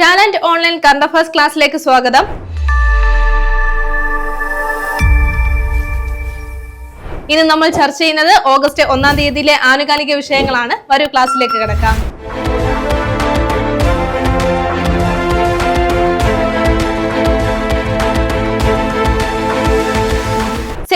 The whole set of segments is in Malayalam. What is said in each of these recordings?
ടാലന്റ് ഓൺലൈൻ കറണ്ട് അഫയേഴ്സ് ക്ലാസ്സിലേക്ക് സ്വാഗതം. ഇന്ന് നമ്മൾ ചർച്ച ചെയ്യുന്നത് ഓഗസ്റ്റ് ഒന്നാം തീയതിയിലെ ആനുകാലിക വിഷയങ്ങളാണ്. വരൂ ക്ലാസ്സിലേക്ക് കിടക്കാം.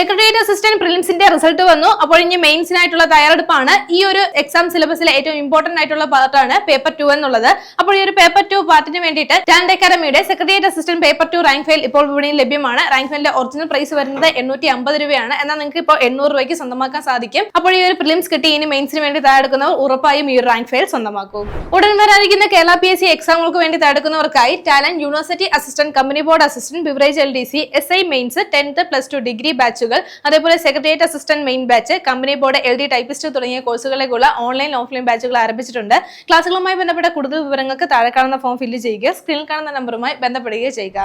സെക്രട്ടേറിയറ്റ് അസിസ്റ്റന്റ് പ്രിലിംസിന്റെ റിസൾട്ട് വന്നു. അപ്പോൾ ഇനി മെയിൻസിനായിട്ടുള്ള തയ്യാറെടുപ്പാണ്. ഈ ഒരു എക്സാം സിലബസിലെ ഏറ്റവും ഇമ്പോർട്ടന്റ് ആയിട്ടുള്ള പാർട്ടാണ് പേപ്പർ ടു എന്നുള്ളത്. അപ്പോൾ ഈ ഒരു പേപ്പർ ടു പാർട്ടിന് വേണ്ടിയിട്ട് ടാൻഡ് അക്കാദമിയുടെ secretariat assistant paper two rank file ഇപ്പോൾ വിപണിയിൽ ലഭ്യമാണ്. റാങ്ക് ഫയലിന്റെ ഒറിജിനൽ പ്രൈസ് വരുന്നത് എണ്ണൂറ്റി അമ്പത് രൂപയാണ്. എന്നാൽ നിങ്ങൾക്ക് ഇപ്പോൾ എണ്ണൂറ് രൂപയ്ക്ക് സ്വന്തമാക്കാൻ സാധിക്കും. അപ്പോൾ ഈ ഒരു പ്രിലിംസ് കിട്ടി. ഇനി മെയിൻസിന് വേണ്ടി തയ്യാറെടുക്കുന്നവർ ഉറപ്പായും ഈ ഒരു റാങ്ക് ഫയൽ സ്വന്തമാക്കും. ഉടൻ വരാനിരിക്കുന്ന കേരള പി എസ് സി എക്സാമുകൾക്ക് വേണ്ടി തയ്യാറെടുക്കുന്നവർക്കായി talent university assistant company board assistant beverage L D C S I mains tenth plus two degree ബാച്ചുകൾ അതേപോലെ secretariat assistant main batch company board L D typist തുടങ്ങിയ കോഴ്സുകളിലേക്കുള്ള ഓൺലൈൻ ഓഫ്ലൈൻ ബാച്ചുകൾ ആരംഭിച്ചിട്ടുണ്ട്. ക്ലാസുകളുമായി ബന്ധപ്പെട്ട കൂടുതൽ വിവരങ്ങൾക്ക് താഴെ കാണുന്ന ഫോം ഫില്ല് ചെയ്യുക സ്ക്രീനിൽ കാണുന്ന നമ്പറുമായി ബന്ധപ്പെടുകയോ ചെയ്യുക.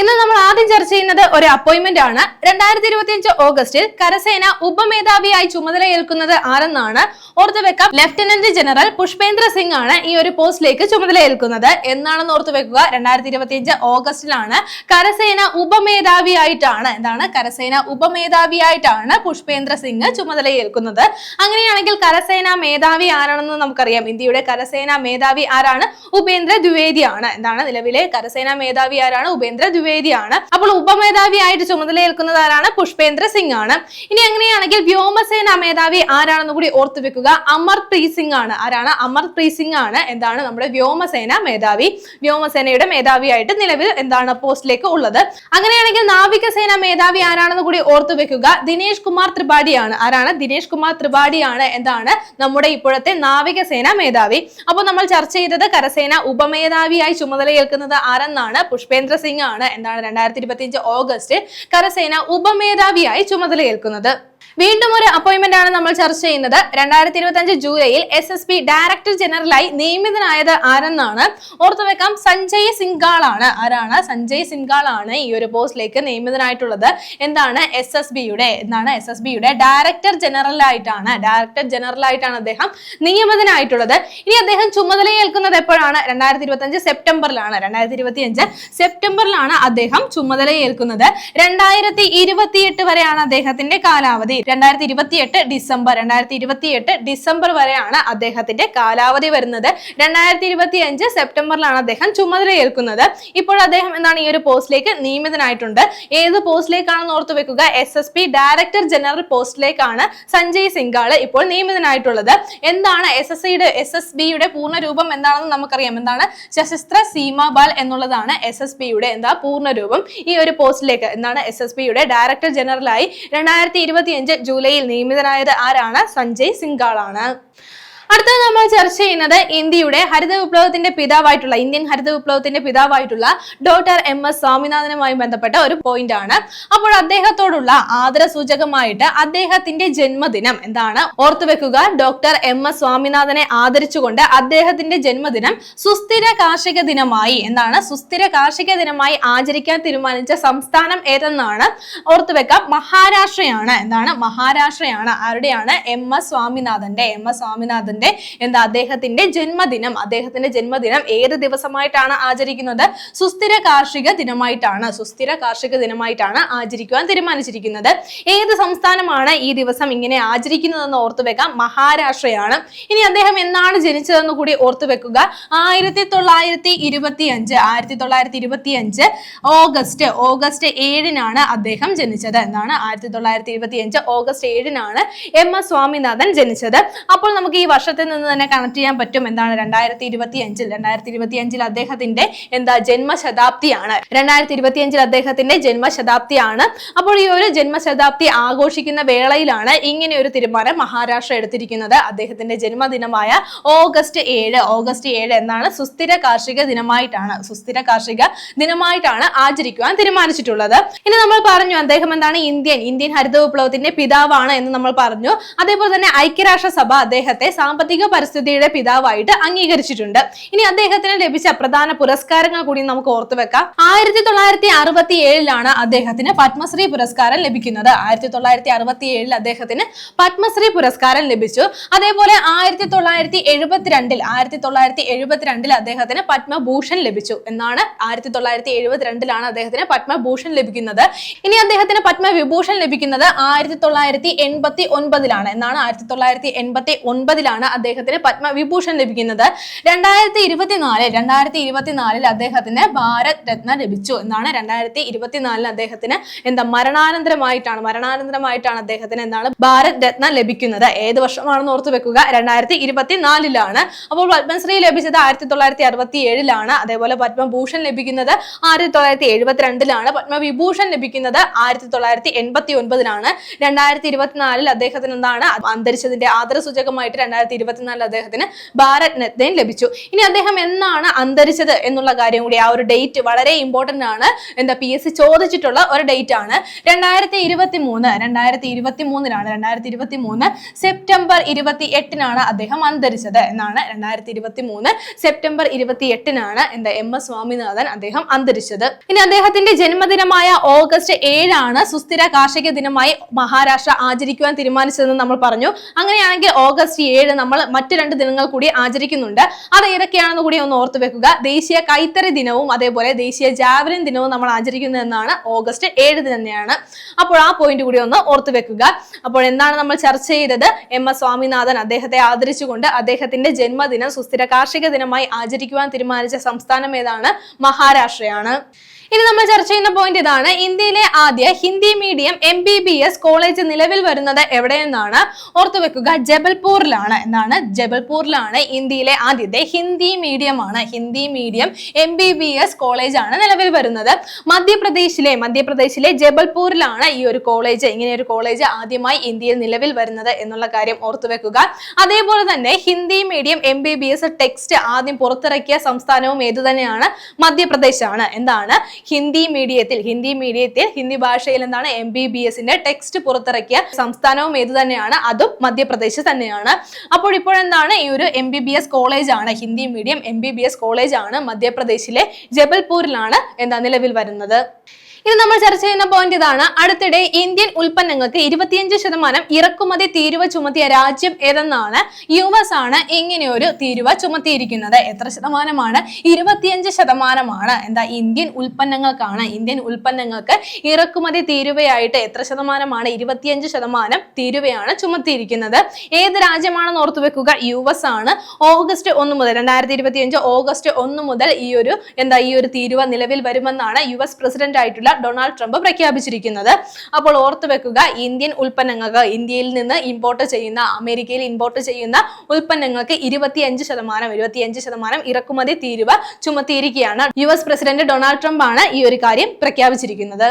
ഇന്ന് നമ്മൾ ആദ്യം ചർച്ച ചെയ്യുന്നത് ഒരു അപ്പോയിന്റ്മെന്റ് ആണ്. രണ്ടായിരത്തി ഇരുപത്തിയഞ്ച് ഓഗസ്റ്റിൽ കരസേന ഉപമേധാവിയായി ചുമതലയേൽക്കുന്നത് ആരെന്നാണ്? ഓർത്തു വെക്കാം. ലഫ്റ്റനന്റ് ജനറൽ പുഷ്പേന്ദ്ര സിംഗ് ആണ് ഈ ഒരു പോസ്റ്റിലേക്ക് ചുമതലയേൽക്കുന്നത്. എന്നാണെന്ന് ഓർത്തു വെക്കുക രണ്ടായിരത്തി ഇരുപത്തിയഞ്ച് ഓഗസ്റ്റിലാണ് കരസേന ഉപമേധാവിയായിട്ടാണ് എന്താണ്? കരസേന ഉപമേധാവിയായിട്ടാണ് പുഷ്പേന്ദ്ര സിംഗ് ചുമതലയേൽക്കുന്നത്. അങ്ങനെയാണെങ്കിൽ കരസേന മേധാവി ആരാണെന്ന് നമുക്കറിയാം. ഇന്ത്യയുടെ കരസേന മേധാവി ആരാണ്? ഉപേന്ദ്ര ദ്വിവേദി ആണ് എന്താണ് നിലവിലെ കരസേന മേധാവി ആരാണ്? ഉപേന്ദ്ര ദ്വിവേദി ആണ് അപ്പോൾ ഉപമേധാവിയായിട്ട് ചുമതലയേൽക്കുന്നത് ആരാണ്? പുഷ്പേന്ദ്ര സിംഗ് ആണ് ഇനി അങ്ങനെയാണെങ്കിൽ വ്യോമസേന മേധാവി ആരാണെന്ന് കൂടി ഓർത്തു വെക്കുക. അമർപ്രീത് സിംഗ് ആണ്. ആരാണ്? അമർപ്രീത് സിംഗ് ആണ്. എന്താണ് നമ്മുടെ വ്യോമസേന മേധാവി. വ്യോമസേനയുടെ മേധാവിയായിട്ട് നിലവിൽ എന്താണ് പോസ്റ്റിലേക്ക് ഉള്ളത്. അങ്ങനെയാണെങ്കിൽ നാവികസേന മേധാവി ആരാണെന്ന് കൂടി ഓർത്തു വെക്കുക. ദിനേശ് കുമാർ ത്രിപാഠിയാണ്. ആരാണ്? ദിനേശ് കുമാർ ത്രിപാഠിയാണ്. എന്താണ് നമ്മുടെ ഇപ്പോഴത്തെ നാവികസേന മേധാവി. അപ്പോൾ നമ്മൾ ചർച്ച ചെയ്തത് കരസേന ഉപമേധാവിയായി ചുമതലയേൽക്കുന്നത് ആരെന്നാണ്? പുഷ്പേന്ദ്ര സിംഗ് ആണ്. എന്താണ് രണ്ടായിരത്തി ഓഗസ്റ്റ് കരസേന ഉപമേധാവിയായി ചുമതലയേൽക്കുന്നത്. വീണ്ടും ഒരു അപ്പോയിന്റ്മെന്റ് ആണ് നമ്മൾ ചർച്ച ചെയ്യുന്നത്. രണ്ടായിരത്തി ഇരുപത്തി ജൂലൈയിൽ എസ് എസ് പി ഡയറക്ടർ ജനറലായി നിയമിതനായത് ആരെന്നാണ്? ഓർത്തു വെക്കാം സഞ്ജയ് സിംഗാൾ ആണ് ആരാണ്? സഞ്ജയ് സിംഗാൾ ആണ് ഈ ഒരു പോസ്റ്റിലേക്ക് നിയമിതനായിട്ടുള്ളത്. എന്താണ് എസ് എസ് ബിയുടെ എന്താണ് എസ് എസ് ബിയുടെ ഡയറക്ടർ ജനറൽ ആയിട്ടാണ് ഡയറക്ടർ ജനറൽ ആയിട്ടാണ് അദ്ദേഹം നിയമിതനായിട്ടുള്ളത്. ഇനി അദ്ദേഹം ചുമതലയേൽക്കുന്നത് എപ്പോഴാണ്? രണ്ടായിരത്തി ഇരുപത്തി സെപ്റ്റംബറിലാണ്. രണ്ടായിരത്തി ഇരുപത്തി അഞ്ച് സെപ്റ്റംബറിലാണ് അദ്ദേഹം ചുമതലയേൽക്കുന്നത് രണ്ടായിരത്തി ഇരുപത്തിയെട്ട് വരെയാണ് അദ്ദേഹത്തിന്റെ കാലാവധി. രണ്ടായിരത്തി ഇരുപത്തിയെട്ട് ഡിസംബർ രണ്ടായിരത്തി ഇരുപത്തിയെട്ട് ഡിസംബർ വരെയാണ് അദ്ദേഹത്തിന്റെ കാലാവധി വരുന്നത്. രണ്ടായിരത്തി ഇരുപത്തി അഞ്ച് സെപ്റ്റംബറിലാണ് അദ്ദേഹം ചുമതലയേൽക്കുന്നത് ഇപ്പോൾ അദ്ദേഹം എന്താണ് ഈ ഒരു പോസ്റ്റിലേക്ക് നിയമിതനായിട്ടുണ്ട്. ഏത് പോസ്റ്റിലേക്കാണെന്ന് ഓർത്തു വെക്കുക. S S P director general പോസ്റ്റിലേക്കാണ് Sanjay Singhal ഇപ്പോൾ നിയമിതനായിട്ടുള്ളത്. എന്താണ് എസ് എസ് സിയുടെ എസ് എസ് ബിയുടെ പൂർണ രൂപം എന്താണെന്ന് നമുക്കറിയാം. എന്താണ്? സശസ്ത്ര സീമാബാൽ എന്നുള്ളതാണ് എസ് എസ് ബിയുടെ എന്താ പൂർണ രൂപം ഈ ഒരു പോസ്റ്റിലേക്ക് എന്താണ്? എസ് എസ് ബിയുടെ ഡയറക്ടർ ജനറലായി രണ്ടായിരത്തി ഇരുപത്തിയഞ്ച് ജൂലൈയിൽ നിയമിതനായത് ആരാണ്? സഞ്ജയ് സിംഗാളാണ് അടുത്തത് നമ്മൾ ചർച്ച ചെയ്യുന്നത് ഇന്ത്യയുടെ ഹരിത വിപ്ലവത്തിന്റെ പിതാവായിട്ടുള്ള ഇന്ത്യൻ ഹരിത വിപ്ലവത്തിന്റെ പിതാവായിട്ടുള്ള ഡോക്ടർ എം എസ് സ്വാമിനാഥനുമായി ബന്ധപ്പെട്ട ഒരു പോയിന്റ് ആണ്. അപ്പോൾ അദ്ദേഹത്തോടുള്ള ആദര സൂചകമായിട്ട് അദ്ദേഹത്തിന്റെ ജന്മദിനം എന്താണ്? ഓർത്തുവെക്കുക ഡോക്ടർ എം എസ് സ്വാമിനാഥനെ ആദരിച്ചുകൊണ്ട് അദ്ദേഹത്തിന്റെ ജന്മദിനം സുസ്ഥിര കാർഷിക ദിനമായി എന്താണ് സുസ്ഥിര കാർഷിക ദിനമായി ആചരിക്കാൻ തീരുമാനിച്ച സംസ്ഥാനം ഏതെന്നാണ് ഓർത്തുവെക്കാം മഹാരാഷ്ട്രയാണ് എന്താണ്? മഹാരാഷ്ട്രയാണ്. ആരുടെയാണ്? എം എസ് സ്വാമിനാഥന്റെ എം എസ് സ്വാമിനാഥന്റെ എന്താ അദ്ദേഹത്തിന്റെ ജന്മദിനം അദ്ദേഹത്തിന്റെ ജന്മദിനം ഏത് ദിവസമായിട്ടാണ് ആചരിക്കുന്നത്? സുസ്ഥിര കാർഷിക ദിനമായിട്ടാണ് സുസ്ഥിര കാർഷിക ദിനമായിട്ടാണ് ആചരിക്കുവാൻ തീരുമാനിച്ചിരിക്കുന്നത്. ഏത് സംസ്ഥാനമാണ് ഈ ദിവസം ഇങ്ങനെ ആചരിക്കുന്നതെന്ന് ഓർത്തു വെക്കാം. മഹാരാഷ്ട്രയാണ്. ഇനി അദ്ദേഹം എന്നാണ് ജനിച്ചതെന്ന് കൂടി ഓർത്തു വെക്കുക. ആയിരത്തി തൊള്ളായിരത്തി ഇരുപത്തി അഞ്ച് ആയിരത്തി തൊള്ളായിരത്തി ഇരുപത്തി അഞ്ച് ഓഗസ്റ്റ് ഓഗസ്റ്റ് ഏഴിനാണ് അദ്ദേഹം ജനിച്ചത്. എന്നാണ് ആയിരത്തി തൊള്ളായിരത്തി ഇരുപത്തി അഞ്ച് ഓഗസ്റ്റ് ഏഴിനാണ് എം എസ് സ്വാമിനാഥൻ ജനിച്ചത്. അപ്പോൾ നമുക്ക് ഈ വർഷത്തിൽ നിന്ന് തന്നെ കണക്ട് ചെയ്യാൻ പറ്റും എന്താണ് രണ്ടായിരത്തി ഇരുപത്തി അഞ്ചിൽ രണ്ടായിരത്തി ഇരുപത്തി അഞ്ചിൽ അദ്ദേഹത്തിന്റെ എന്താ ജന്മശതാബ്ദിയാണ്. രണ്ടായിരത്തി ഇരുപത്തി അഞ്ചിൽ അദ്ദേഹത്തിന്റെ ജന്മശതാബ്ദിയാണ്. അപ്പോൾ ഈ ഒരു ജന്മശതാബ്ദി ആഘോഷിക്കുന്ന വേളയിലാണ് ഇങ്ങനെ ഒരു തീരുമാനം മഹാരാഷ്ട്ര എടുത്തിരിക്കുന്നത്. അദ്ദേഹത്തിന്റെ ജന്മദിനമായ ഓഗസ്റ്റ് ഏഴ്. ഓഗസ്റ്റ് ഏഴ് എന്നാണ് സുസ്ഥിര കാർഷിക ദിനമായിട്ടാണ് സുസ്ഥിര കാർഷിക ദിനമായിട്ടാണ് ആചരിക്കുവാൻ തീരുമാനിച്ചിട്ടുള്ളത്. ഇനി നമ്മൾ പറഞ്ഞു അദ്ദേഹം എന്താണ് ഇന്ത്യൻ ഇന്ത്യൻ ഹരിത വിപ്ലവത്തിന്റെ പിതാവാണ് എന്ന് നമ്മൾ പറഞ്ഞു. അതേപോലെ തന്നെ ഐക്യരാഷ്ട്ര സഭ അദ്ദേഹത്തെ സാമ്പത്തിക സാമ്പത്തിക പരിസ്ഥിതിയുടെ പിതാവായിട്ട് അംഗീകരിച്ചിട്ടുണ്ട്. ഇനി അദ്ദേഹത്തിന് ലഭിച്ച പ്രധാന പുരസ്കാരങ്ങൾ കൂടി നമുക്ക് ഓർത്തു വെക്കാം. ആയിരത്തി തൊള്ളായിരത്തി അറുപത്തി ഏഴിലാണ് അദ്ദേഹത്തിന് പത്മശ്രീ പുരസ്കാരം ലഭിക്കുന്നത്. ആയിരത്തി തൊള്ളായിരത്തി അറുപത്തി ഏഴിൽ അദ്ദേഹത്തിന് പത്മശ്രീ പുരസ്കാരം ലഭിച്ചു. അതേപോലെ ആയിരത്തി തൊള്ളായിരത്തി എഴുപത്തിരണ്ടിൽ ആയിരത്തി തൊള്ളായിരത്തി എഴുപത്തിരണ്ടിൽ അദ്ദേഹത്തിന് പത്മഭൂഷൺ ലഭിച്ചു എന്നാണ് ആയിരത്തി തൊള്ളായിരത്തി എഴുപത്തിരണ്ടിലാണ് അദ്ദേഹത്തിന് പത്മഭൂഷൺ ലഭിക്കുന്നത്. ഇനി അദ്ദേഹത്തിന് പത്മവിഭൂഷൺ ലഭിക്കുന്നത് ആയിരത്തി തൊള്ളായിരത്തി എൺപത്തി ഒൻപതിലാണ് എന്നാണ് ആയിരത്തി തൊള്ളായിരത്തി എൺപത്തി ഒൻപതിലാണ് അദ്ദേഹത്തിന് പത്മവിഭൂഷൺ ലഭിക്കുന്നത്. രണ്ടായിരത്തി ഇരുപത്തിനാല് രണ്ടായിരത്തി ഇരുപത്തിനാലിൽ അദ്ദേഹത്തിന് ഭാരത് രത്ന ലഭിച്ചു എന്നാണ് രണ്ടായിരത്തി ഇരുപത്തിനാലിൽ അദ്ദേഹത്തിന് എന്താ മരണാനന്തരമായിട്ടാണ് മരണാനന്തരമായിട്ടാണ് അദ്ദേഹത്തിന് എന്താണ് ഭാരത് രത്ന ലഭിക്കുന്നത്. ഏത് വർഷമാണെന്ന് ഓർത്തു വെക്കുക. രണ്ടായിരത്തി ഇരുപത്തിനാലിലാണ് അപ്പോൾ പത്മശ്രീ ലഭിച്ചത് ആയിരത്തി തൊള്ളായിരത്തി അറുപത്തി ഏഴിലാണ് അതേപോലെ പത്മഭൂഷൺ ലഭിക്കുന്നത് ആയിരത്തി തൊള്ളായിരത്തി എഴുപത്തിരണ്ടിലാണ് പത്മവിഭൂഷൺ ലഭിക്കുന്നത് ആയിരത്തി തൊള്ളായിരത്തി എൺപത്തി ഒൻപതിലാണ് രണ്ടായിരത്തി ഇരുപത്തിനാലിൽ അദ്ദേഹത്തിന് എന്താണ് അന്തരിച്ചതിന്റെ ആദരസൂചകമായിട്ട് രണ്ടായിരത്തി ഇരുപത്തിനാലിൽ അദ്ദേഹത്തിന് ഭാരത് രത്നയും ലഭിച്ചു. ഇനി അദ്ദേഹം എന്നാണ് അന്തരിച്ചത് എന്നുള്ള കാര്യം കൂടി ആ ഒരു ഡേറ്റ് വളരെ ഇമ്പോർട്ടന്റ് ആണ്. എന്താ പി എസ് സി ചോദിച്ചിട്ടുള്ള ഒരു ഡേറ്റ് ആണ്. രണ്ടായിരത്തി ഇരുപത്തി മൂന്ന് രണ്ടായിരത്തി ഇരുപത്തി മൂന്നിലാണ് രണ്ടായിരത്തി ഇരുപത്തി മൂന്ന് സെപ്റ്റംബർ ഇരുപത്തി എട്ടിനാണ് അദ്ദേഹം അന്തരിച്ചത് എന്നാണ് രണ്ടായിരത്തി ഇരുപത്തി മൂന്ന് സെപ്റ്റംബർ ഇരുപത്തി എട്ടിനാണ് എന്താ എം എസ് സ്വാമിനാഥൻ അദ്ദേഹം അന്തരിച്ചത്. ഇനി അദ്ദേഹത്തിന്റെ ജന്മദിനമായ ഓഗസ്റ്റ് ഏഴാണ് സുസ്ഥിര കാർഷിക ദിനമായി മഹാരാഷ്ട്ര ആചരിക്കുവാൻ തീരുമാനിച്ചതെന്ന് നമ്മൾ പറഞ്ഞു. അങ്ങനെയാണെങ്കിൽ ഓഗസ്റ്റ് ഏഴ് നമ്മൾ മറ്റു രണ്ട് ദിനങ്ങൾ കൂടി ആചരിക്കുന്നുണ്ട്. അത് ഏതൊക്കെയാണെന്ന് കൂടി ഒന്ന് ഓർത്തു വെക്കുക. ദേശീയ കൈത്തറി ദിനവും അതേപോലെ ദേശീയ ജാവലിൻ ദിനവും നമ്മൾ ആചരിക്കുന്നതെന്നാണ് ഓഗസ്റ്റ് ഏഴ് തന്നെയാണ്. അപ്പോൾ ആ പോയിന്റ് കൂടി ഒന്ന് ഓർത്തു വെക്കുക. അപ്പോൾ എന്താണ് നമ്മൾ ചർച്ച ചെയ്തത്? എം എസ് സ്വാമിനാഥൻ അദ്ദേഹത്തെ ആദരിച്ചുകൊണ്ട് അദ്ദേഹത്തിന്റെ ജന്മദിനം സുസ്ഥിര കാർഷിക ദിനമായി ആചരിക്കുവാൻ തീരുമാനിച്ച സംസ്ഥാനം ഏതാണ്? മഹാരാഷ്ട്രയാണ്. ഇനി നമ്മൾ ചർച്ച ചെയ്യുന്ന പോയിന്റ് ഇതാണ്. ഇന്ത്യയിലെ ആദ്യ Hindi medium M B B S college നിലവിൽ വരുന്നത് എവിടെയെന്നാണ് ഓർത്തു വെക്കുക. ജബൽപൂരിലാണ്. എന്നാണ് ജബൽപൂരിലാണ് ഇന്ത്യയിലെ ആദ്യത്തെ Hindi മീഡിയമാണ് Hindi medium M B B S കോളേജാണ് നിലവിൽ വരുന്നത്. മധ്യപ്രദേശിലെ മധ്യപ്രദേശിലെ ജബൽപൂരിലാണ് ഈ ഒരു കോളേജ് ഇങ്ങനെ ഒരു കോളേജ് ആദ്യമായി ഇന്ത്യയിൽ നിലവിൽ വരുന്നത് എന്നുള്ള കാര്യം ഓർത്തു വെക്കുക. അതേപോലെ തന്നെ Hindi medium M B B S text ആദ്യം പുറത്തിറക്കിയ സംസ്ഥാനവും ഏതു തന്നെയാണ് മധ്യപ്രദേശാണ്. എന്താണ്? ഹിന്ദി മീഡിയത്തിൽ ഹിന്ദി മീഡിയത്തിൽ ഹിന്ദി ഭാഷയിൽ എന്താണ് എം ബി ബി എസിന്റെ ടെക്സ്റ്റ് പുറത്തിറക്കിയ സംസ്ഥാനവും ഏത് തന്നെയാണ്? അതും മധ്യപ്രദേശ് തന്നെയാണ്. അപ്പോൾ ഇപ്പോഴെന്താണ് ഈ ഒരു M B B S college ആണ് Hindi medium M B B S college ആണ് മധ്യപ്രദേശിലെ ജബൽപൂരിലാണ് എന്താ നിലവിൽ വരുന്നത്? ഇനി നമ്മൾ ചർച്ച ചെയ്യുന്ന പോയിന്റ് ഇതാണ്. അടുത്തിടെ ഇന്ത്യൻ ഉൽപ്പന്നങ്ങൾക്ക് ഇരുപത്തിയഞ്ച് ശതമാനം ഇറക്കുമതി തീരുവ ചുമത്തിയ രാജ്യം ഏതെന്നാണ് യു എസ് ആണ് ഇങ്ങനെ ഒരു തീരുവ ചുമത്തിയിരിക്കുന്നത്. എത്ര ശതമാനമാണ്? ഇരുപത്തിയഞ്ച് ശതമാനമാണ്. എന്താ ഇന്ത്യൻ ഉൽപ്പന്നങ്ങൾക്കാണ് ഇന്ത്യൻ ഉൽപ്പന്നങ്ങൾക്ക് ഇറക്കുമതി തീരുവയായിട്ട് എത്ര ശതമാനമാണ്? ഇരുപത്തിയഞ്ച് ശതമാനം തീരുവയാണ് ചുമത്തിയിരിക്കുന്നത്. ഏത് രാജ്യമാണെന്ന് ഓർത്തു വെക്കുക. യു എസ് ആണ്. ഓഗസ്റ്റ് ഒന്ന് മുതൽ രണ്ടായിരത്തി ഇരുപത്തിയഞ്ച് ഓഗസ്റ്റ് ഒന്ന് മുതൽ ഈ ഒരു എന്താ ഈ ഒരു തീരുവ നിലവിൽ വരുമെന്നാണ് യു എസ് പ്രസിഡന്റ് ആയിട്ടുള്ള ഡൊണാൾഡ് ട്രംപ് പ്രഖ്യാപിച്ചിരിക്കുന്നത്. അപ്പോൾ ഓർത്തു വെക്കുക ഇന്ത്യൻ ഉൽപ്പന്നങ്ങൾക്ക് ഇന്ത്യയിൽ നിന്ന് ഇമ്പോർട്ട് ചെയ്യുന്ന അമേരിക്കയിൽ ഇമ്പോർട്ട് ചെയ്യുന്ന ഉൽപ്പന്നങ്ങൾക്ക് ഇരുപത്തിയഞ്ച് ശതമാനം ഇരുപത്തിയഞ്ച് ശതമാനം ഇറക്കുമതി തീരുവ ചുമത്തിയിരിക്കുകയാണ്. U S president Donald Trump ആണ് ഈ ഒരു കാര്യം പ്രഖ്യാപിച്ചിരിക്കുന്നത്.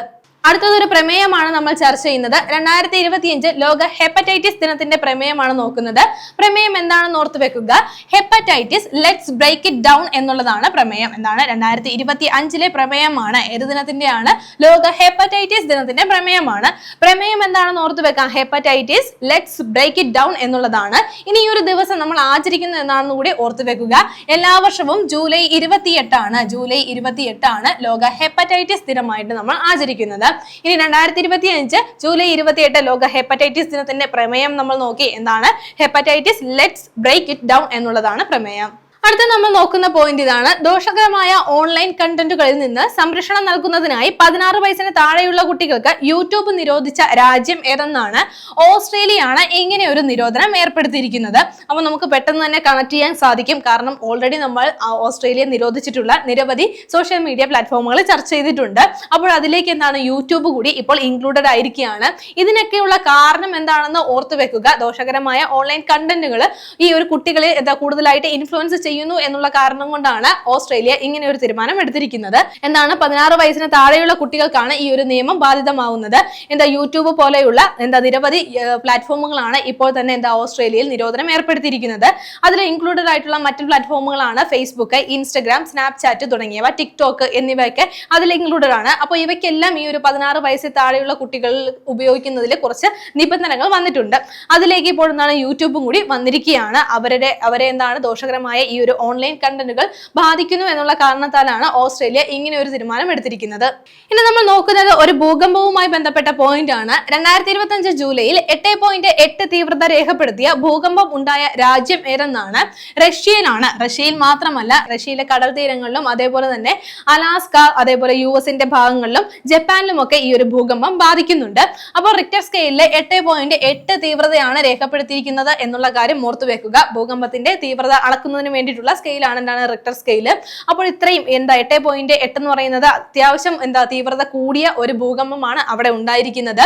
അടുത്തതൊരു പ്രമേയമാണ് നമ്മൾ ചർച്ച ചെയ്യുന്നത്. രണ്ടായിരത്തി ഇരുപത്തിയഞ്ച് ലോക ഹെപ്പറ്റൈറ്റിസ് ദിനത്തിന്റെ പ്രമേയമാണ് നോക്കുന്നത്. പ്രമേയം എന്താണെന്ന് ഓർത്ത് വെക്കുക. Hepatitis let's break it down എന്നുള്ളതാണ് പ്രമേയം. എന്താണ്? രണ്ടായിരത്തി ഇരുപത്തി അഞ്ചിലെ പ്രമേയമാണ്. ഏത് ദിനത്തിന്റെയാണ്? ലോക ഹെപ്പറ്റൈറ്റിസ് ദിനത്തിന്റെ പ്രമേയമാണ്. പ്രമേയം എന്താണെന്ന് ഓർത്ത് വെക്കാം. Hepatitis let's break it down എന്നുള്ളതാണ്. ഇനി ഈ ഒരു ദിവസം നമ്മൾ ആചരിക്കുന്നത് എന്നാണെന്ന് കൂടി ഓർത്ത് വെക്കുക. എല്ലാ വർഷവും ജൂലൈ ഇരുപത്തിയെട്ടാണ്. ജൂലൈ ഇരുപത്തിയെട്ടാണ് ലോക ഹെപ്പറ്റൈറ്റിസ് ദിനമായിട്ട് നമ്മൾ ആചരിക്കുന്നത്. ഇനി രണ്ടായിരത്തി ഇരുപത്തി അഞ്ച് ജൂലൈ ഇരുപത്തിയെട്ട് ലോക ഹെപ്പറ്റൈറ്റിസ് ദിനത്തിന്റെ പ്രമേയം നമ്മൾ നോക്കി. എന്താണ്? Hepatitis let's break it down എന്നുള്ളതാണ് പ്രമേയം. അടുത്ത നമ്മൾ നോക്കുന്ന പോയിന്റ് ഇതാണ്. ദോഷകരമായ ഓൺലൈൻ കണ്ടന്റുകളിൽ നിന്ന് സംരക്ഷണം നൽകുന്നതിനായി പതിനാറ് വയസ്സിന് താഴെയുള്ള കുട്ടികൾക്ക് യൂട്യൂബ് നിരോധിച്ച രാജ്യം ഏതെന്നാണ്? ഓസ്ട്രേലിയയാണ് ഇങ്ങനെ ഒരു നിരോധനം ഏർപ്പെടുത്തിയിരിക്കുന്നത്. അപ്പോൾ നമുക്ക് പെട്ടെന്ന് തന്നെ കണക്ട് ചെയ്യാൻ സാധിക്കും. കാരണം ഓൾറെഡി നമ്മൾ ഓസ്ട്രേലിയ നിരോധിച്ചിട്ടുള്ള നിരവധി സോഷ്യൽ മീഡിയ പ്ലാറ്റ്ഫോമുകൾ ചർച്ച ചെയ്തിട്ടുണ്ട്. അപ്പോൾ അതിലേക്ക് എന്താണ് യൂട്യൂബ് കൂടി ഇപ്പോൾ ഇൻക്ലൂഡഡ് ആയിരിക്കുകയാണ്. ഇതിനൊക്കെയുള്ള കാരണം എന്താണെന്ന് ഓർത്തു വെക്കുക. ദോഷകരമായ ഓൺലൈൻ കണ്ടന്റുകൾ ഈ ഒരു കുട്ടികളെ കൂടുതലായിട്ട് ഇൻഫ്ലുവൻസ് ചെയ്യുന്നു എന്നുള്ള കാരണം കൊണ്ടാണ് ഓസ്ട്രേലിയ ഇങ്ങനെ ഒരു തീരുമാനം എടുത്തിരിക്കുന്നത്. എന്താണ് പതിനാറ് വയസ്സിന് താഴെയുള്ള കുട്ടികൾക്കാണ് ഈ ഒരു നിയമം ബാധിതമാവുന്നത്. എന്താ യൂട്യൂബ് പോലെയുള്ള എന്താ നിരവധി പ്ലാറ്റ്ഫോമുകളാണ് ഇപ്പോൾ തന്നെ എന്താ ഓസ്ട്രേലിയയിൽ നിരോധനം ഏർപ്പെടുത്തിയിരിക്കുന്നത്. അതിൽ ഇൻക്ലൂഡഡ് ആയിട്ടുള്ള മറ്റു പ്ലാറ്റ്ഫോമുകളാണ് ഫേസ്ബുക്ക് ഇൻസ്റ്റഗ്രാം സ്നാപ്ചാറ്റ് തുടങ്ങിയവ ടിക്ടോക്ക് എന്നിവയൊക്കെ അതിൽ ഇൻക്ലൂഡഡ് ആണ്. അപ്പോൾ ഇവയ്ക്കെല്ലാം ഈ ഒരു പതിനാറ് വയസ്സിൽ താഴെയുള്ള കുട്ടികൾ ഉപയോഗിക്കുന്നതിൽ കുറച്ച് നിബന്ധനകൾ വന്നിട്ടുണ്ട്. അതിലേക്ക് ഇപ്പോൾ എന്താണ് യൂട്യൂബും കൂടി വന്നിരിക്കുകയാണ്. അവരുടെ അവരെ എന്താണ് ദോഷകരമായ ഈ ഒരു ഓൺലൈൻ കണ്ടന്റുകൾ ബാധിക്കുന്നു എന്നുള്ള കാരണത്താലാണ് ഓസ്ട്രേലിയ ഇങ്ങനെ ഒരു തീരുമാനം എടുത്തിരിക്കുന്നത്. ഇനി നമ്മൾ നോക്കുന്നത് ഒരു ഭൂകമ്പവുമായി ബന്ധപ്പെട്ട പോയിന്റ് ആണ്. രണ്ടായിരത്തി ഇരുപത്തി അഞ്ച് ജൂലൈയിൽ എട്ട് പോയിന്റ് എട്ട് തീവ്രത രേഖപ്പെടുത്തിയ ഭൂകമ്പം ഉണ്ടായ രാജ്യം ഏതെന്നാണ്? റഷ്യയിലാണ്. റഷ്യയിൽ മാത്രമല്ല റഷ്യയിലെ കടൽ തീരങ്ങളിലും അതേപോലെ തന്നെ അലാസ്ക അതേപോലെ യു എസിന്റെ ഭാഗങ്ങളിലും ജപ്പാനിലുമൊക്കെ ഈ ഒരു ഭൂകമ്പം ബാധിക്കുന്നുണ്ട്. അപ്പോൾ റിക്ടർ സ്കെയിലിലെ എട്ട് പോയിന്റ് എട്ട് തീവ്രതയാണ് രേഖപ്പെടുത്തിയിരിക്കുന്നത് എന്നുള്ള കാര്യം ഓർത്തു വെക്കുക ഭൂകമ്പത്തിന്റെ തീവ്രത അളക്കുന്നതിന് വേണ്ടിയിട്ടുള്ള സ്കെയിലാണ് എന്താണ് റിക്ടർ സ്കെയിൽ അപ്പോൾ ഇത്രയും എന്താ എട്ട് പോയിന്റ് എട്ട് എന്ന് പറയുന്നത് അത്യാവശ്യം എന്താ തീവ്രത കൂടിയ ഒരു ഭൂകമ്പമാണ് അവിടെ ഉണ്ടായിരിക്കുന്നത്.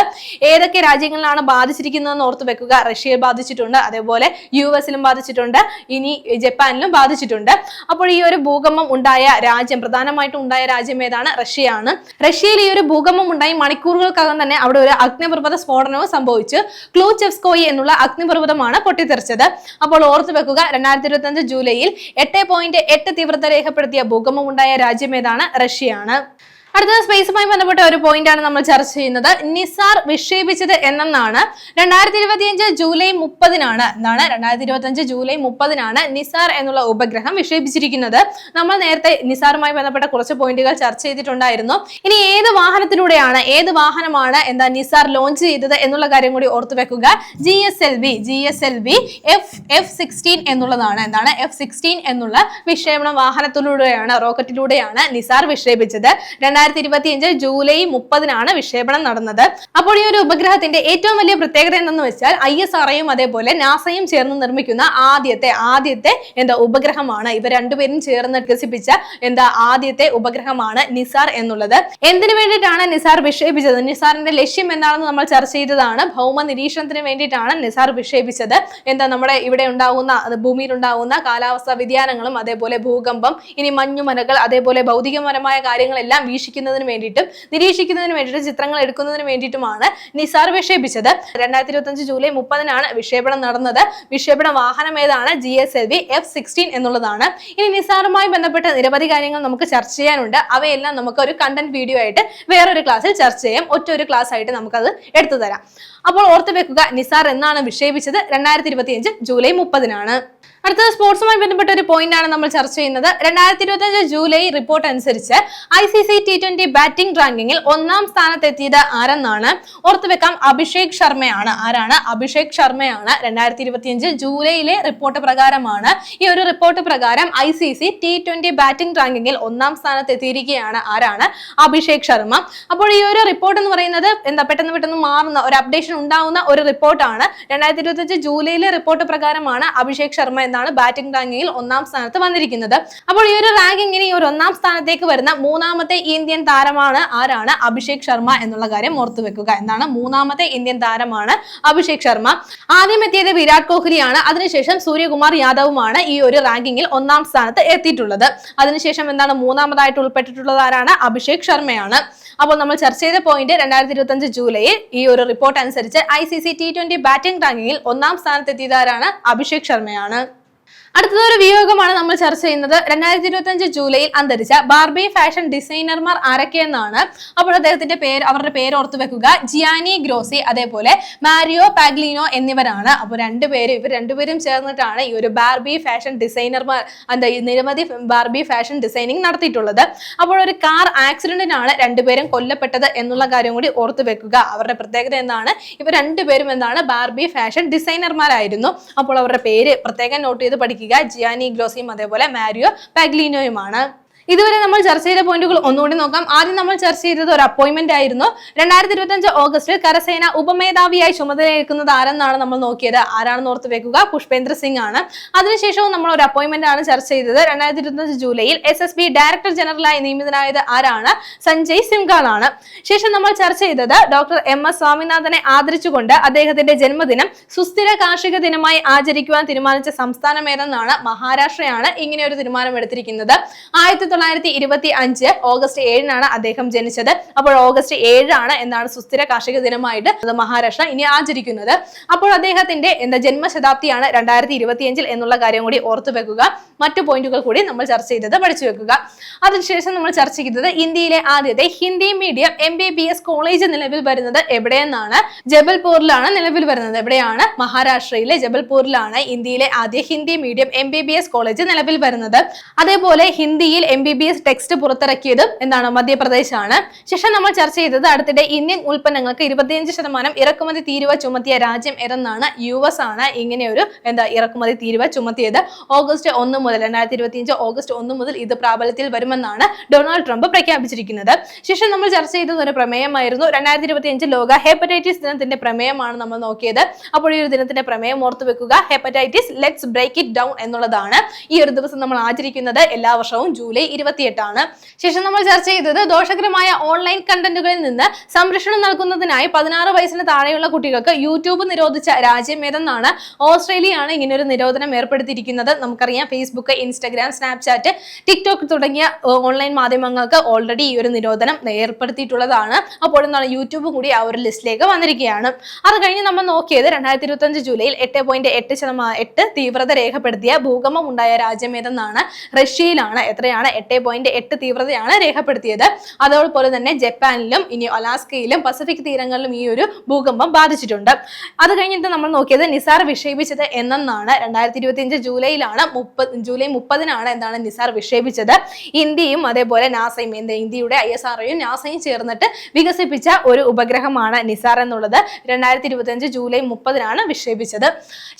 ഏതൊക്കെ രാജ്യങ്ങളിലാണ് ബാധിച്ചിരിക്കുന്നതെന്ന് ഓർത്തു വെക്കുക. റഷ്യയെ ബാധിച്ചിട്ടുണ്ട് അതേപോലെ യു എസിലും ബാധിച്ചിട്ടുണ്ട് ഇനി ജപ്പാനിലും ബാധിച്ചിട്ടുണ്ട്. അപ്പോൾ ഈ ഒരു ഭൂകമ്പം ഉണ്ടായ രാജ്യം പ്രധാനമായിട്ടും ഉണ്ടായ രാജ്യം ഏതാണ്? റഷ്യയാണ്. റഷ്യയിൽ ഈ ഒരു ഭൂകമ്പം ഉണ്ടായി മണിക്കൂറുകൾക്കകം തന്നെ അവിടെ ഒരു അഗ്നിപർവത സ്ഫോടനവും സംഭവിച്ചു. ക്ലൂചെവ്സ്കോയി എന്നുള്ള അഗ്നിപർവതമാണ് പൊട്ടിത്തെറിച്ചത്. അപ്പോൾ ഓർത്തു വെക്കുക രണ്ടായിരത്തി ഇരുപത്തി അഞ്ച് ജൂലൈയിൽ എട്ട് പോയിന്റ് എട്ട് തീവ്രത രേഖപ്പെടുത്തിയ ഭൂകമ്പം ഉണ്ടായ രാജ്യം ഏതാണ്? റഷ്യയാണ്. അടുത്ത സ്പേസുമായി ബന്ധപ്പെട്ട ഒരു പോയിന്റ് ആണ് നമ്മൾ ചർച്ച ചെയ്യുന്നത്. നിസാർ വിക്ഷേപിച്ചത് എന്നാണ് രണ്ടായിരത്തി ഇരുപത്തിയഞ്ച് ജൂലൈ മുപ്പതിനാണ്. എന്താണ് രണ്ടായിരത്തി ഇരുപത്തി അഞ്ച് ജൂലൈ മുപ്പതിനാണ് നിസാർ എന്നുള്ള ഉപഗ്രഹം വിക്ഷേപിച്ചിരിക്കുന്നത്. നമ്മൾ നേരത്തെ നിസാറുമായി ബന്ധപ്പെട്ട കുറച്ച് പോയിന്റുകൾ ചർച്ച ചെയ്തിട്ടുണ്ടായിരുന്നു. ഇനി ഏത് വാഹനത്തിലൂടെയാണ് ഏത് വാഹനമാണ് എന്താ നിസാർ ലോഞ്ച് ചെയ്തത് എന്നുള്ള കാര്യം കൂടി ഓർത്തു വെക്കുക. G S L V G S L V F F sixteen എന്നുള്ളതാണ്. എന്താണ്? എഫ് സിക്സ്റ്റീൻ എന്നുള്ള വിക്ഷേപണ വാഹനത്തിലൂടെയാണ് റോക്കറ്റിലൂടെയാണ് നിസാർ വിക്ഷേപിച്ചത്. രണ്ടായിരത്തി ഇരുപത്തിയഞ്ച് ജൂലൈ മുപ്പതിനാണ് വിക്ഷേപണം നടന്നത്. അപ്പോൾ ഈ ഒരു ഉപഗ്രഹത്തിന്റെ ഏറ്റവും വലിയ പ്രത്യേകത എന്തെന്ന് വെച്ചാൽ ഐ എസ് ആർഐയും അതേപോലെ നാസയും ചേർന്ന് നിർമ്മിക്കുന്ന ആദ്യത്തെ ആദ്യത്തെ എന്താ ഉപഗ്രഹമാണ്. ഇവ രണ്ടുപേരും ചേർന്ന് വികസിപ്പിച്ച എന്താ ആദ്യത്തെ ഉപഗ്രഹമാണ് നിസാർ എന്നുള്ളത്. എന്തിനു വേണ്ടിയിട്ടാണ് നിസാർ വിക്ഷേപിച്ചത്? നിസാറിന്റെ ലക്ഷ്യം എന്താണെന്ന് നമ്മൾ ചർച്ച ചെയ്തതാണ്. ഭൗമ നിരീക്ഷണത്തിന് വേണ്ടിയിട്ടാണ് നിസാർ വിക്ഷേപിച്ചത്. എന്താ നമ്മുടെ ഇവിടെ ഉണ്ടാകുന്ന ഭൂമിയിൽ ഉണ്ടാകുന്ന കാലാവസ്ഥാ വ്യതിയാനങ്ങളും അതേപോലെ ഭൂകമ്പം ഇനി മഞ്ഞുമലകൾ അതേപോലെ ഭൗതികപരമായ കാര്യങ്ങളെല്ലാം വീക്ഷിക്കുന്നതിന് വേണ്ടിയിട്ടും നിരീക്ഷിക്കുന്നതിന് വേണ്ടിയിട്ട് ചിത്രങ്ങൾ എടുക്കുന്നതിന് വേണ്ടിയിട്ടുമാണ് നിസാർ വിക്ഷേപിച്ചത് രണ്ടായിരത്തി ഇരുപത്തി അഞ്ച് ജൂലൈ മുപ്പതിനാണ് വിക്ഷേപണം നടന്നത്. വിക്ഷേപണ വാഹനം ഏതാണ്? G S L V F sixteen എന്നുള്ളതാണ്. ഇനി നിസാറുമായി ബന്ധപ്പെട്ട നിരവധി കാര്യങ്ങൾ നമുക്ക് ചർച്ച ചെയ്യാനുണ്ട്. അവയെല്ലാം നമുക്ക് ഒരു കണ്ടന്റ് വീഡിയോ ആയിട്ട് വേറൊരു ക്ലാസ്സിൽ ചർച്ച ചെയ്യാം. ഒറ്റ ഒരു ക്ലാസ് ആയിട്ട് നമുക്കത് എടുത്തു തരാം. അപ്പോൾ ഓർത്തു വെക്കുക നിസാർ എന്നാണ് വിക്ഷേപിച്ചത്? രണ്ടായിരത്തി ഇരുപത്തിയഞ്ച് ജൂലൈ മുപ്പതിനാണ്. അടുത്തത് സ്പോർട്സുമായി ബന്ധപ്പെട്ട ഒരു പോയിന്റ് ആണ് നമ്മൾ ചർച്ച ചെയ്യുന്നത്. രണ്ടായിരത്തി ഇരുപത്തിയഞ്ച് ജൂലൈ റിപ്പോർട്ട് അനുസരിച്ച് I C C T twenty batting റാങ്കിങ്ങിൽ ഒന്നാം സ്ഥാനത്തെത്തിയത് ആരെന്നാണ്? ഓർത്തുവെക്കാം അഭിഷേക് ശർമ്മയാണ്. ആരാണ്? അഭിഷേക് ശർമ്മയാണ്. രണ്ടായിരത്തി ഇരുപത്തിയഞ്ച് ജൂലൈയിലെ റിപ്പോർട്ട് പ്രകാരമാണ്. ഈ ഒരു റിപ്പോർട്ട് പ്രകാരം I C C T twenty batting റാങ്കിങ്ങിൽ ഒന്നാം സ്ഥാനത്തെത്തിയിരിക്കുകയാണ്. ആരാണ്? അഭിഷേക് ശർമ്മ. അപ്പോൾ ഈ ഒരു റിപ്പോർട്ട് എന്ന് പറയുന്നത് എന്താ? പെട്ടെന്ന് പെട്ടെന്ന് മാറുന്ന ഒരു അപ്ഡേഷൻ ഉണ്ടാവുന്ന ഒരു റിപ്പോർട്ടാണ് രണ്ടായിരത്തി ഇരുപത്തിയഞ്ച് ജൂലൈയിലെ റിപ്പോർട്ട് പ്രകാരമാണ് അഭിഷേക് ശർമ്മ എന്നാണ് ബാറ്റിംഗ് റാങ്കിങ്ങിൽ ഒന്നാം സ്ഥാനത്ത് വന്നിരിക്കുന്നത്. അപ്പോൾ ഈ ഒരു റാങ്കിങ്ങിന് ഈ ഒരു ഒന്നാം സ്ഥാനത്തേക്ക് വരുന്ന മൂന്നാമത്തെ ഇന്ത്യൻ താരമാണ് ആരാണ്? അഭിഷേക് ശർമ്മ എന്നുള്ള കാര്യം ഓർത്തു വെക്കുക. എന്നാണ് മൂന്നാമത്തെ ഇന്ത്യൻ താരമാണ് അഭിഷേക് ശർമ്മ. ആദ്യം എത്തിയത് വിരാട് കോഹ്ലിയാണ്. അതിനുശേഷം സൂര്യകുമാർ യാദവുമാണ് ഈ ഒരു റാങ്കിങ്ങിൽ ഒന്നാം സ്ഥാനത്ത് എത്തിയിട്ടുള്ളത്. അതിനുശേഷം എന്താണ് മൂന്നാമതായിട്ട് ഉൾപ്പെട്ടിട്ടുള്ളത് ആരാണ്? അഭിഷേക് ശർമ്മയാണ്. അപ്പോൾ നമ്മൾ ചർച്ച ചെയ്ത പോയിന്റ് രണ്ടായിരത്തി ഇരുപത്തി അഞ്ച് ജൂലൈയിൽ ഈ ഒരു റിപ്പോർട്ട് അനുസരിച്ച് I C C T twenty batting റാങ്കിങ്ങിൽ ഒന്നാം സ്ഥാനത്തെത്തിയതാരാണ് അഭിഷേക് ശർമ്മയാണ്. അടുത്തത് ഒരു വിയോഗമാണ് നമ്മൾ ചർച്ച ചെയ്യുന്നത്. രണ്ടായിരത്തി ഇരുപത്തി അഞ്ച് ജൂലൈയിൽ അന്തരിച്ച ബാർബി ഫാഷൻ ഡിസൈനർമാർ ആരൊക്കെയെന്നാണ്. അപ്പോൾ അദ്ദേഹത്തിന്റെ പേര് അവരുടെ പേര് ഓർത്തു വെക്കുക. ജിയാനി ഗ്രോസി അതേപോലെ മാരിയോ പാഗ്ലിനോ എന്നിവരാണ്. അപ്പോൾ രണ്ടുപേരും ഇവർ രണ്ടുപേരും ചേർന്നിട്ടാണ് ഈ ഒരു ബാർബി ഫാഷൻ ഡിസൈനർമാർ എന്താ ഈ നിരവധി ബാർബി ഫാഷൻ ഡിസൈനിങ് നടത്തിയിട്ടുള്ളത്. അപ്പോൾ ഒരു കാർ ആക്സിഡന്റിനാണ് രണ്ടുപേരും കൊല്ലപ്പെട്ടത് എന്നുള്ള കാര്യം കൂടി ഓർത്തു വെക്കുക. അവരുടെ പ്രത്യേകത എന്താണ്? ഇവർ രണ്ടുപേരും എന്താണ് ബാർബി ഫാഷൻ ഡിസൈനർമാരായിരുന്നു അപ്പോൾ അവരുടെ പേര് പ്രത്യേകം നോട്ട് ചെയ്ത് പഠിക്കുക. ജിയാനി ഗ്ലോസിയും അതേപോലെ മാരിയോ പാഗ്ലിനോയുമാണ്. ഇതുവരെ നമ്മൾ ചർച്ച ചെയ്ത പോയിന്റുകൾ ഒന്നുകൂടി നോക്കാം. ആദ്യം നമ്മൾ ചർച്ച ചെയ്തത് ഒരു അപ്പോയിന്റ്മെന്റ് ആയിരുന്നു. രണ്ടായിരത്തി ഇരുപത്തി അഞ്ച് ഓഗസ്റ്റിൽ കരസേന ഉപമേധാവിയായി ചുമതലയേൽക്കുന്നത് ആരെന്നാണ് നമ്മൾ നോക്കിയത്? ആരാണെന്ന് ഓർത്ത് വെക്കുക. പുഷ്പേന്ദ്ര സിംഗ് ആണ്. അതിനുശേഷവും നമ്മൾ ഒരു അപ്പോയിന്റ്മെന്റ് ആണ് ചർച്ച ചെയ്തത്. രണ്ടായിരത്തി ഇരുപത്തഞ്ച് ജൂലൈയിൽ എസ് എസ് ബി ഡയറക്ടർ ജനറലായി നിയമിതനായത് ആരാണ്? സഞ്ജയ് സിംഗാൾ ആണ്. ശേഷം നമ്മൾ ചർച്ച ചെയ്തത് ഡോക്ടർ എം എസ് സ്വാമിനാഥനെ ആദരിച്ചുകൊണ്ട് അദ്ദേഹത്തിന്റെ ജന്മദിനം സുസ്ഥിര കാർഷിക ദിനമായി ആചരിക്കുവാൻ തീരുമാനിച്ച സംസ്ഥാനം ഏതെന്നാണ്? മഹാരാഷ്ട്രയാണ് ഇങ്ങനെ ഒരു തീരുമാനം എടുത്തിരിക്കുന്നത് ആയിരത്തി തൊള്ളായിരത്തി ഇരുപത്തി അഞ്ച് ഓഗസ്റ്റ് ഏഴിനാണ് അദ്ദേഹം ജനിച്ചത്. അപ്പോൾ ഓഗസ്റ്റ് ഏഴാണ് എന്നാണ് സുസ്ഥിര കാർഷിക ദിനമായിട്ട് മഹാരാഷ്ട്ര ഇനി ആചരിക്കുന്നത്. അപ്പോൾ അദ്ദേഹത്തിന്റെ എന്താ ജന്മശതാബ്ദിയാണ് രണ്ടായിരത്തി ഇരുപത്തിയഞ്ചിൽ എന്നുള്ള കാര്യം കൂടി ഓർത്തു വെക്കുക. മറ്റു പോയിന്റുകൾ കൂടി നമ്മൾ ചർച്ച ചെയ്തത് പഠിച്ചു വെക്കുക. അതിനുശേഷം നമ്മൾ ചർച്ച ചെയ്തത് ഇന്ത്യയിലെ ആദ്യത്തെ Hindi medium M B B S college നിലവിൽ വരുന്നത് എവിടെയെന്നാണ്? ജബൽപൂരിലാണ് നിലവിൽ വരുന്നത്. എവിടെയാണ്? മഹാരാഷ്ട്രയിലെ ജബൽപൂരിലാണ് ഇന്ത്യയിലെ ആദ്യ Hindi medium M B B S college നിലവിൽ വരുന്നത്. അതേപോലെ ഹിന്ദിയിൽ M B B S text പുറത്തിറക്കിയതും എന്താണ് മധ്യപ്രദേശാണ്. ശേഷം നമ്മൾ ചർച്ച ചെയ്തത് അടുത്തിടെ ഇന്ത്യൻ ഉൽപ്പന്നങ്ങൾക്ക് ഇരുപത്തിയഞ്ച് ശതമാനം ഇറക്കുമതി തീരുവ ചുമത്തിയ രാജ്യം ഏതെന്നാണ്. യു എസ് ആണ് ഇങ്ങനെ ഒരു എന്താ ഇറക്കുമതി തീരുവ ചുമത്തിയത്. ഓഗസ്റ്റ് ഒന്ന് മുതൽ രണ്ടായിരത്തി ഇരുപത്തിയഞ്ച് ഓഗസ്റ്റ് ഒന്ന് മുതൽ ഇത് പ്രാബല്യത്തിൽ വരുമെന്നാണ് ഡൊണാൾഡ് ട്രംപ് പ്രഖ്യാപിച്ചിരിക്കുന്നത്. ശേഷം നമ്മൾ ചർച്ച ചെയ്തത് ഒരു പ്രമേയമായിരുന്നു. രണ്ടായിരത്തി ഇരുപത്തിയഞ്ച് ലോക ഹെപ്പറ്റൈറ്റിസ് ദിനത്തിന്റെ പ്രമേയമാണ് നമ്മൾ നോക്കിയത്. അപ്പോൾ ഈ ഒരു ദിനത്തിന്റെ പ്രമേയം ഓർത്തു വെക്കുക. Hepatitis let's break it down എന്നുള്ളതാണ് ഈ ഒരു ദിവസം നമ്മൾ ആചരിക്കുന്നത് എല്ലാ വർഷവും ജൂലൈ ഇരുപത്തിയെട്ടാണ്. ശേഷം നമ്മൾ ചർച്ച ചെയ്തത് ദോഷകരമായ ഓൺലൈൻ കണ്ടന്റുകളിൽ നിന്ന് സംരക്ഷണം നൽകുന്നതിനായി പതിനാറ് വയസ്സിന് താഴെയുള്ള കുട്ടികൾക്ക് യൂട്യൂബ് നിരോധിച്ച രാജ്യം ഏതെന്നാണ്? ഓസ്ട്രേലിയയാണ് ഇങ്ങനൊരു നിരോധനം ഏർപ്പെടുത്തിയിരിക്കുന്നത്. നമുക്കറിയാം ഫേസ്ബുക്ക് ഇൻസ്റ്റാഗ്രാം സ്നാപ്ചാറ്റ് ടിക്ടോക്ക് തുടങ്ങിയ ഓൺലൈൻ മാധ്യമങ്ങൾക്ക് ഓൾറെഡി ഈ ഒരു നിരോധനം ഏർപ്പെടുത്തിയിട്ടുള്ളതാണ്. അപ്പോൾ എന്താണ് യൂട്യൂബ് കൂടി ആ ഒരു ലിസ്റ്റിലേക്ക് വന്നിരിക്കുകയാണ്. അത് കഴിഞ്ഞ് നമ്മൾ നോക്കിയത് രണ്ടായിരത്തി ഇരുപത്തി അഞ്ച് ജൂലൈയിൽ എട്ട് പോയിന്റ് എട്ട് ശതമാനം എട്ട് തീവ്രത രേഖപ്പെടുത്തിയ ഭൂകമ്പം ഉണ്ടായ രാജ്യം ഏതെന്നാണ്? റഷ്യയിലാണ്. എത്രയാണ്? എട്ട് പോയിന്റ് എട്ട് തീവ്രതയാണ് രേഖപ്പെടുത്തിയത്. അതോടൊപ്പം തന്നെ ജപ്പാനിലും ഇനി അലാസ്കയിലും പസഫിക് തീരങ്ങളിലും ഈ ഒരു ഭൂകമ്പം ബാധിച്ചിട്ടുണ്ട്. അത് കഴിഞ്ഞിട്ട് നമ്മൾ നോക്കിയത് നിസാർ വിക്ഷേപിച്ചത് എന്നാണ് രണ്ടായിരത്തി ഇരുപത്തി അഞ്ച് ജൂലൈയിലാണ് മുപ്പത് ജൂലൈ മുപ്പതിനാണ് എന്താണ് നിസാർ വിക്ഷേപിച്ചത്. ഇന്ത്യയും അതേപോലെ നാസയും ഇന്ത്യയുടെ ഐ എസ് ആർഒയും നാസയും ചേർന്നിട്ട് വികസിപ്പിച്ച ഒരു ഉപഗ്രഹമാണ് നിസാർ എന്നുള്ളത്. രണ്ടായിരത്തി ഇരുപത്തി അഞ്ച് ജൂലൈ മുപ്പതിനാണ് വിക്ഷേപിച്ചത്.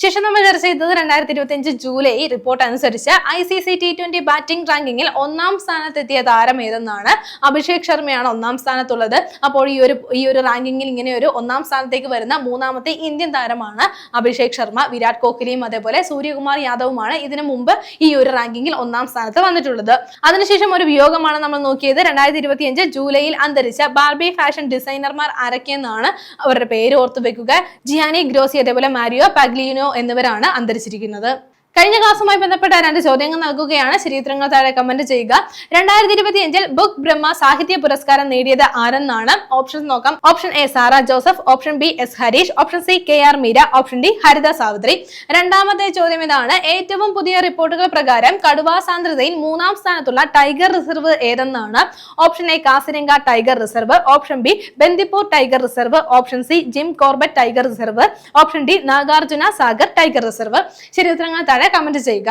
ശേഷം നമ്മൾ ചർച്ച ചെയ്തത് രണ്ടായിരത്തി ഇരുപത്തി അഞ്ച് ജൂലൈ റിപ്പോർട്ട് അനുസരിച്ച് I C C T twenty batting റാങ്കിങ്ങിൽ ഒന്നാം സ്ഥാനത്തെത്തിയ താരം ഏതെന്നാണ്? അഭിഷേക് ശർമ്മയാണ് ഒന്നാം സ്ഥാനത്തുള്ളത്. അപ്പോൾ ഈ ഒരു ഈ ഒരു റാങ്കിങ്ങിൽ ഇങ്ങനെ ഒരു ഒന്നാം സ്ഥാനത്തേക്ക് വരുന്ന മൂന്നാമത്തെ ഇന്ത്യൻ താരമാണ് അഭിഷേക് ശർമ്മ. വിരാട് കോഹ്ലിയും അതേപോലെ സൂര്യകുമാർ യാദവുമാണ് ഇതിനു മുമ്പ് ഈ ഒരു റാങ്കിങ്ങിൽ ഒന്നാം സ്ഥാനത്ത് വന്നിട്ടുള്ളത്. അതിനുശേഷം ഒരു വിയോഗമാണ് നമ്മൾ നോക്കിയത്. രണ്ടായിരത്തി ഇരുപത്തിയഞ്ച് ജൂലൈയിൽ അന്തരിച്ച ബാർബി ഫാഷൻ ഡിസൈനർമാർ ആരൊക്കെയെന്നാണ് അവരുടെ പേര് ഓർത്തു വെക്കുക. ജിയാനി ഗ്രോസി അതേപോലെ മാരിയോ പഗ്ലിനോ എന്നിവരാണ് അന്തരിച്ചിരിക്കുന്നത്. കഴിഞ്ഞ ക്ലാസ്സുമായി ബന്ധപ്പെട്ട രണ്ട് ചോദ്യങ്ങൾ നൽകുകയാണ്. ചരിത്രങ്ങൾ താഴെ കമന്റ് ചെയ്യുക. രണ്ടായിരത്തി ഇരുപത്തി അഞ്ചിൽ ബുക്ക് ബ്രഹ്മ സാഹിത്യ പുരസ്കാരം നേടിയത് ആരെന്നാണ്? ഓപ്ഷൻസ് നോക്കാം. Option A Sara Joseph. Option B S Harish. Option C K R Meera. Option D Haritha Savithri. രണ്ടാമത്തെ ചോദ്യം ഇതാണ്. ഏറ്റവും പുതിയ റിപ്പോർട്ടുകൾ പ്രകാരം കടുവാ സാന്ദ്രതയിൽ മൂന്നാം സ്ഥാനത്തുള്ള tiger reserve ഏതെന്നാണ്? Option A Kaziranga tiger reserve. Option B Bandipur tiger reserve. Option C Jim Corbett tiger reserve. Option D Nagarjuna Sagar tiger reserve. ശരി ഉത്തരങ്ങൾ താഴെ കമന്റ് ചെയ്യുക.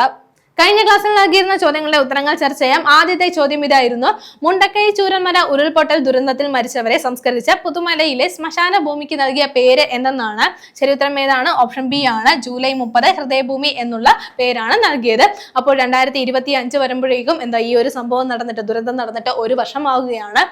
കഴിഞ്ഞ ക്ലാസ്സിൽ നൽകിയിരുന്ന ചോദ്യങ്ങളുടെ ഉത്തരങ്ങൾ ചർച്ച ചെയ്യാം. ആദ്യത്തെ ചോദ്യം ഇതായിരുന്നു. മുണ്ടക്കൈ ചൂരന്മല ഉരുൾപൊട്ടൽ ദുരന്തത്തിൽ മരിച്ചവരെ സംസ്കരിച്ച പുതുമലയിലെ ശ്മശാന ഭൂമിക്ക് നൽകിയ പേര് എന്തെന്നാണ്? ശരി ഉത്തരം ഏതാണ്? ഓപ്ഷൻ ബി ആണ്. ജൂലൈ മുപ്പത് ഹൃദയഭൂമി എന്നുള്ള പേരാണ് നൽകിയത്. അപ്പോൾ രണ്ടായിരത്തി ഇരുപത്തി അഞ്ച് വരുമ്പോഴേക്കും എന്താ ഈ ഒരു സംഭവം നടന്നിട്ട് ദുരന്തം നടന്നിട്ട് ഒരു വർഷമാവുകയാണ്.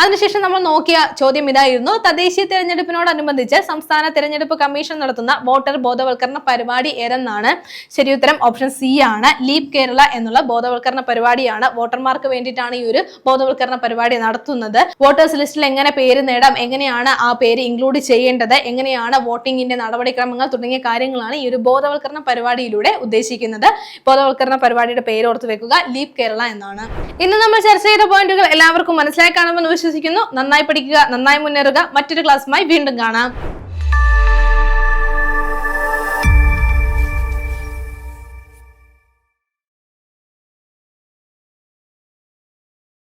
അതിനുശേഷം നമ്മൾ നോക്കിയ ചോദ്യം ഇതായിരുന്നു. തദ്ദേശീയ തെരഞ്ഞെടുപ്പിനോടനുബന്ധിച്ച് സംസ്ഥാന തെരഞ്ഞെടുപ്പ് കമ്മീഷൻ നടത്തുന്ന വോട്ടർ ബോധവൽക്കരണ പരിപാടി ഏതെന്നാണ്? ശരി ഉത്തരം ഓപ്ഷൻ സി ആണ്. ലീപ് കേരള എന്നുള്ള ബോധവൽക്കരണ പരിപാടിയാണ് വോട്ടർമാർക്ക് വേണ്ടിയിട്ടാണ് ഈ ഒരു ബോധവൽക്കരണ പരിപാടി നടത്തുന്നത്. വോട്ടേഴ്സ് ലിസ്റ്റിൽ എങ്ങനെ പേര് നേടാം എങ്ങനെയാണ് ആ പേര് ഇൻക്ലൂഡ് ചെയ്യേണ്ടത് എങ്ങനെയാണ് വോട്ടിംഗിന്റെ നടപടിക്രമങ്ങൾ തുടങ്ങിയ കാര്യങ്ങളാണ് ഈ ഒരു ബോധവൽക്കരണ പരിപാടിയിലൂടെ ഉദ്ദേശിക്കുന്നത്. ബോധവൽക്കരണ പരിപാടിയുടെ പേര് ഓർത്ത് വെക്കുക ലീപ് കേരള എന്നാണ്. ഇന്ന് നമ്മൾ ചർച്ച ചെയ്ത പോയിന്റുകൾ എല്ലാവർക്കും മനസ്സിലായി കാണുമെന്ന് വിശ്വസിക്കുന്നു. നന്നായി പഠിക്കുക നന്നായി മുന്നേറുക. മറ്റൊരു ക്ലാസ്സുമായി വീണ്ടും കാണാം.